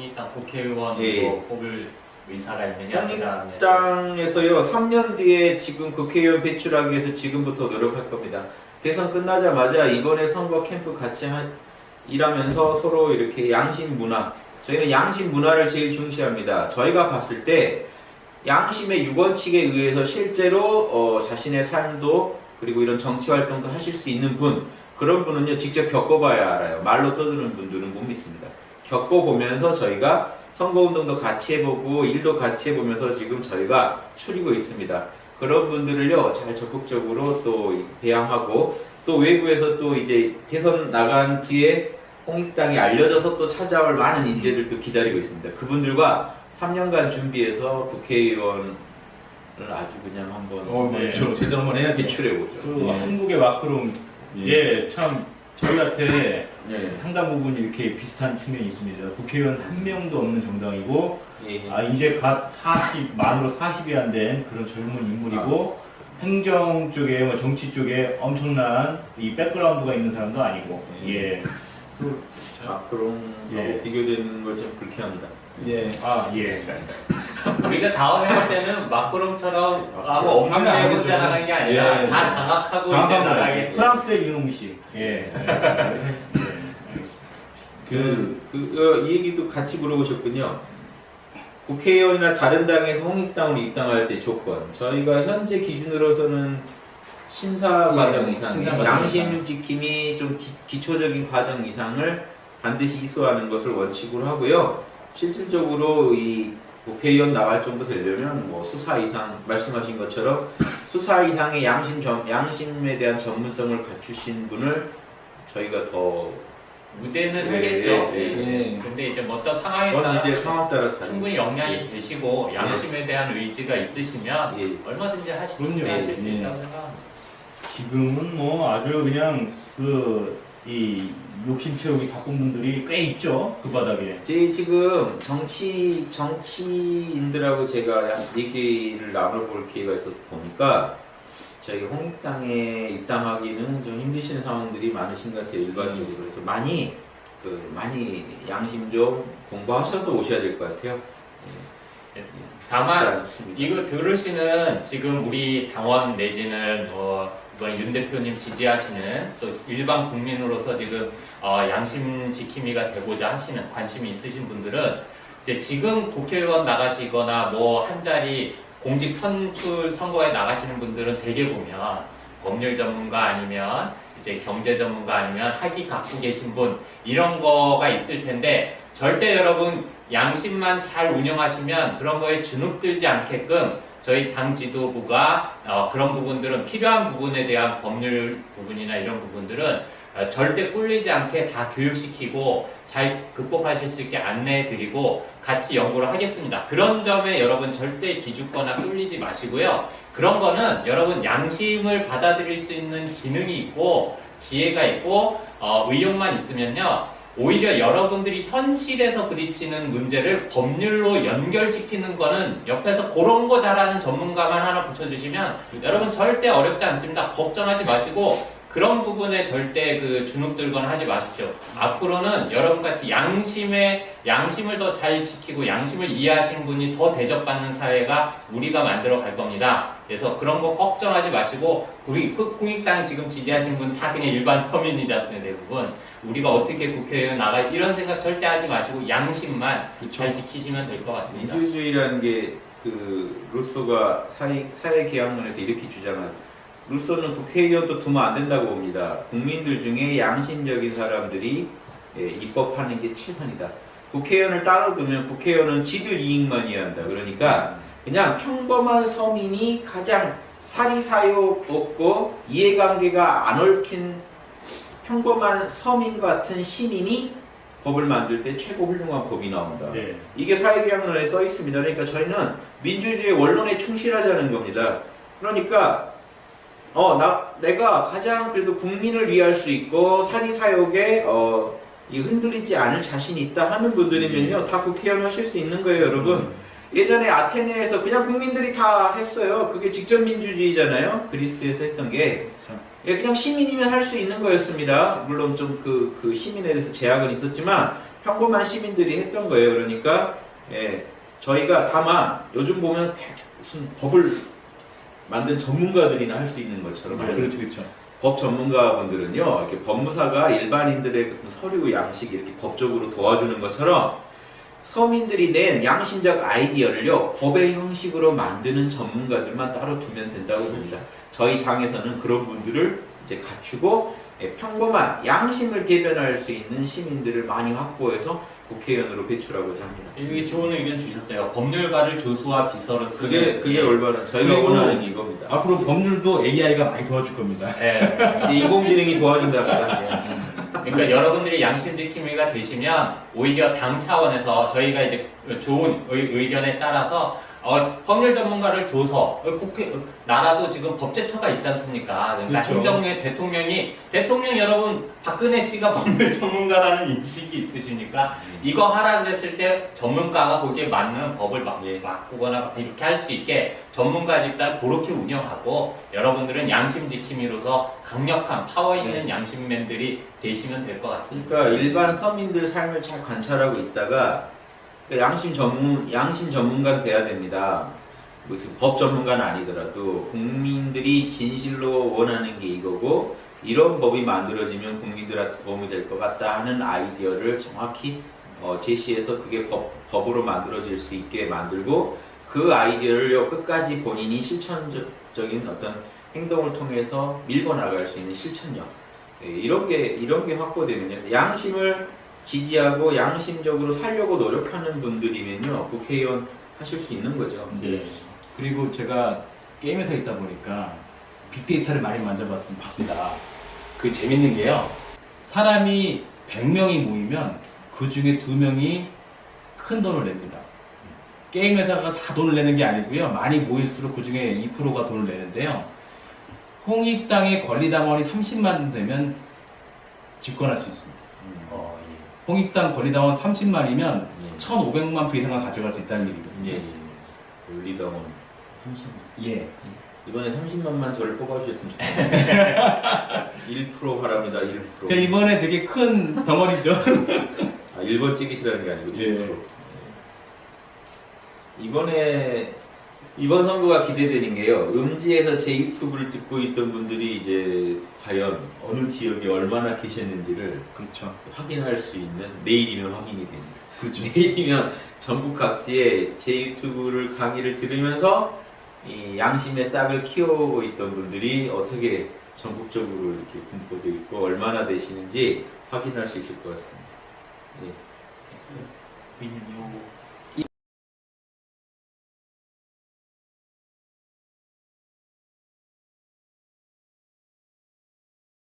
홍익당 국회의원으로 예. 뽑을 의사가 있느냐 그다음에 홍익당에서요 3년 뒤에 지금 국회의원 배출하기 위해서 지금부터 노력할 겁니다. 대선 끝나자마자 이번에 선거 캠프 같이 한, 일하면서 서로 이렇게 양심 문화 저희는 양심 문화를 제일 중시합니다. 저희가 봤을 때 양심의 유권칙에 의해서 실제로 어, 자신의 삶도 그리고 이런 정치 활동도 하실 수 있는 분 그런 분은요 직접 겪어봐야 알아요. 말로 떠드는 분들은 못 믿습니다. 겪어보면서 저희가 선거운동도 같이 해보고 일도 같이 해보면서 지금 저희가 추리고 있습니다. 그런 분들을요 잘 적극적으로 또 배양하고 또 외부에서 또 이제 대선 나간 뒤에 홍익당이 알려져서 또 찾아올 많은 인재들도 기다리고 있습니다. 그분들과 3년간 준비해서 국회의원을 아주 그냥 한번 어, 네. 저 제대로 한번 해야겠죠. 배출해보죠. 그 예. 한국의 마크롱 예참 저희한테 네. 상당 부분 이렇게 비슷한 측면이 있습니다. 국회의원 한 명도 없는 정당이고 예. 아 이제 갓 40, 만으로 40이 안 된 그런 젊은 인물이고 행정 쪽에 뭐 정치 쪽에 엄청난 이 백그라운드가 있는 사람도 아니고 예. 그, 마크롱하고 예. 비교되는 걸 좀 불쾌합니다. 예. 아 예. 우리가 다음에 할 때는 마크롱처럼 하고 없는 하면 안데 되죠. 혼자 나가는 게 아니라 예, 다 예. 장악하고 이제 나가겠죠. 프랑스의 윤홍 씨. 예. 예. 그, 그, 어, 이 얘기도 같이 물어보셨군요. 국회의원이나 다른 당에서 홍익당으로 입당할 때 조건. 저희가 현재 기준으로서는 심사 예, 과정 이상, 심사 과정 양심 이상. 지킴이 좀 기, 초적인 과정 이상을 반드시 이수하는 것을 원칙으로 하고요. 실질적으로 이 국회의원 나갈 정도 되려면 뭐 수사 이상 말씀하신 것처럼 수사 이상의 양심 전, 양심에 대한 전문성을 갖추신 분을 저희가 더 무대는 예, 하겠죠. 예, 예. 근데 이제 뭐 어떤 상황에 그건 따라 이제 상황 따라 다른 충분히 역량이 되시고 양심에 대한 의지가 있으시면 예. 얼마든지 하실, 그럼요. 수 예. 있다고 생각합니다. 지금은 뭐 아주 그냥 그 이 욕심 채우기 바쁜 분들이 꽤 있죠 그 바닥에. 제 지금 정치 정치인들하고 제가 약 얘기를 나눠볼 기회가 있어서 보니까 저희 홍익당에 입당하기는 좀 힘드시는 상황들이 많으신 것 같아요 일반적으로 그래서 많이 그 많이 양심 좀 공부하셔서 오셔야 될 것 같아요. 예. 다만 쉽지 않습니다. 이거 들으시는 지금 우리 당원 내지는 어, 이번 윤 대표님 지지하시는 또 일반 국민으로서 지금 어, 양심 지킴이가 되고자 하시는 관심이 있으신 분들은 이제 지금 국회의원 나가시거나 뭐 한 자리 공직 선출 선거에 나가시는 분들은 대개 보면 법률 전문가 아니면 이제 경제 전문가 아니면 학위 갖고 계신 분 이런 거가 있을 텐데 절대 여러분 양심만 잘 운영하시면 그런 거에 주눅들지 않게끔 저희 당 지도부가 어, 그런 부분들은 필요한 부분에 대한 법률 부분이나 이런 부분들은 어, 절대 꿀리지 않게 다 교육시키고 잘 극복하실 수 있게 안내해드리고 같이 연구를 하겠습니다. 그런 점에 여러분 절대 기죽거나 꿀리지 마시고요. 그런 거는 여러분 양심을 받아들일 수 있는 지능이 있고 지혜가 있고 어, 의욕만 있으면요. 오히려 여러분들이 현실에서 부딪히는 문제를 법률로 연결시키는 거는 옆에서 그런 거 잘하는 전문가만 하나 붙여주시면 여러분 절대 어렵지 않습니다. 걱정하지 마시고 그런 부분에 절대 그 주눅 들거나 하지 마십시오. 앞으로는 여러분같이 양심의 양심을 더 잘 지키고 양심을 이해하시는 분이 더 대접받는 사회가 우리가 만들어 갈 겁니다. 그래서 그런 거 걱정하지 마시고 우리 국민당 지금 지지하신 분다 그냥 일반 서민이지 않습니까 대부분 우리가 어떻게 국회의원 나가 이런 생각 절대 하지 마시고 양심만 잘 지키시면 될 것 같습니다. 민주주의라는 게그 루소가 사회 사회 계약론에서 이렇게 주장한 루소는 국회의원도 두면 안 된다고 봅니다. 국민들 중에 양심적인 사람들이 예, 입법하는 게 최선이다. 국회의원을 따로 두면 국회의원은 지들 이익만 이해한다. 그러니까 그냥 평범한 서민이 가장 사리사욕 없고 이해관계가 안 얽힌 평범한 서민 같은 시민이 법을 만들 때 최고 훌륭한 법이 나온다. 네. 이게 사회계약론에 써 있습니다. 그러니까 저희는 민주주의 원론에 충실하자는 겁니다. 그러니까 어 나 내가 가장 그래도 국민을 위할 수 있고 사리사욕에 어 이 흔들리지 않을 자신이 있다 하는 분들이면요 다 국회의원 하실 수 있는 거예요, 여러분. 예전에 아테네에서 그냥 국민들이 다 했어요. 그게 직접 민주주의잖아요. 그리스에서 했던 게 참. 예, 그냥 시민이면 할 수 있는 거였습니다. 물론 좀 그 그 시민에 대해서 제약은 있었지만 평범한 시민들이 했던 거예요. 그러니까 예, 저희가 다만 요즘 보면 무슨 법을 만든 전문가들이나 할 수 있는 것처럼 그렇죠, 그렇죠. 법 전문가분들은요, 이렇게 법무사가 일반인들의 그 서류 양식 이렇게 법적으로 도와주는 것처럼 서민들이 낸 양심적 아이디어를요, 법의 형식으로 만드는 전문가들만 따로 두면 된다고 봅니다. 저희 당에서는 그런 분들을 이제 갖추고 예, 평범한 양심을 대변할 수 있는 시민들을 많이 확보해서 국회의원으로 배출하고자 합니다. 여기 좋은 의견 주셨어요. 법률가를 교수와 비서로 쓰는 그게 그게 예. 올바른 저희가 그리고 원하는 이겁니다. 앞으로 법률도 AI가 많이 도와줄 겁니다. 예. 이제 인공지능이 도와준답니다. 그러니까 여러분들이 양심 지킴이가 되시면 오히려 당 차원에서 저희가 이제 좋은 의, 의견에 따라서 어, 법률 전문가를 둬서 어, 국회 어, 나라도 지금 법제처가 있지 않습니까? 그러니까 그렇죠. 행정부의 대통령이 대통령 여러분 박근혜 씨가 법률 전문가라는 인식이 있으십니까? 이거 하라 그랬을 때 전문가가 거기에 맞는 법을 막 예. 바꾸거나 이렇게 할 수 있게 전문가 집단 그렇게 운영하고 여러분들은 양심 지킴이로서 강력한 파워 있는 양심맨들이 되시면 될 것 같습니다. 그러니까 일반 서민들 삶을 잘 관찰하고 있다가 그 양심 전문 양심 전문가 돼야 됩니다. 무슨 법 전문가는 아니더라도 국민들이 진실로 원하는 게 이거고 이런 법이 만들어지면 국민들한테 도움이 될 것 같다 하는 아이디어를 정확히 어, 제시해서 그게 법, 법으로 만들어질 수 있게 만들고 그 아이디어를 끝까지 본인이 실천적인 어떤 행동을 통해서 밀고 나갈 수 있는 실천력 예, 이런 게 이런 게 확보되면요 양심을 지지하고 양심적으로 살려고 노력하는 분들이면요 국회의원 하실 수 있는 거죠. 네. 그리고 제가 게임에서 있다 보니까 빅데이터를 많이 만져봤습 봤습니다. 그 재밌는 게요. 사람이 100명이 모이면 그 중에 두명이 큰 돈을 냅니다. 게임 회사가 다 돈을 내는 게 아니고요. 많이 모일수록 그 중에 2%가 돈을 내는데요. 홍익당의 권리당원이 30만 되면 집권할 수 있습니다. 어, 예. 홍익당 권리당원 30만이면 예. 1,500만 표 이상을 가져갈 수 있다는 예, 얘기거든요. 예. 리더원 30만. 예. 이번에 30만만 저를 뽑아주셨으면 좋겠습니다. 1% 바랍니다. 1%. 그러니까 이번에 되게 큰 덩어리죠. 아, 1번 찍으시라는 게 아니고 예. 1%. 이번에 이번 선거가 기대되는 게요. 음지에서 제 유튜브를 듣고 있던 분들이 이제 과연 어느 지역에 얼마나 계셨는지를 그렇죠. 확인할 수 있는 내일이면 확인이 됩니다. 그렇죠. 내일이면 전국 각지에 제 유튜브를 강의를 들으면서 이 양심의 싹을 키워오고 있던 분들이 어떻게 전국적으로 이렇게 분포되어 있고 얼마나 되시는지 확인할 수 있을 것 같습니다. 예. 민요